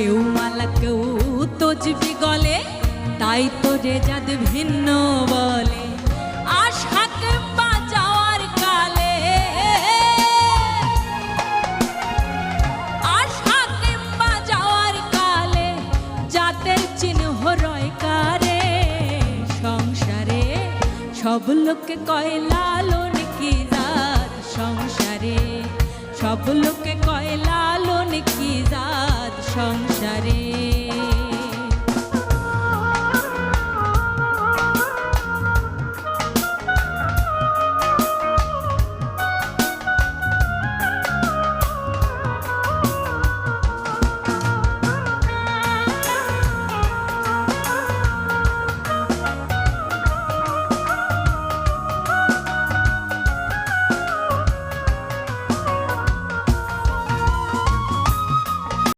কেউ মালা কেউ তজবি গলে তাই তো রে যাদ ভিন্ন বলে। কালে কালে চিহ্ন সংসারে সব লোকে কয় লালন কি সংসারে, সব লোকে কয় সংসারে।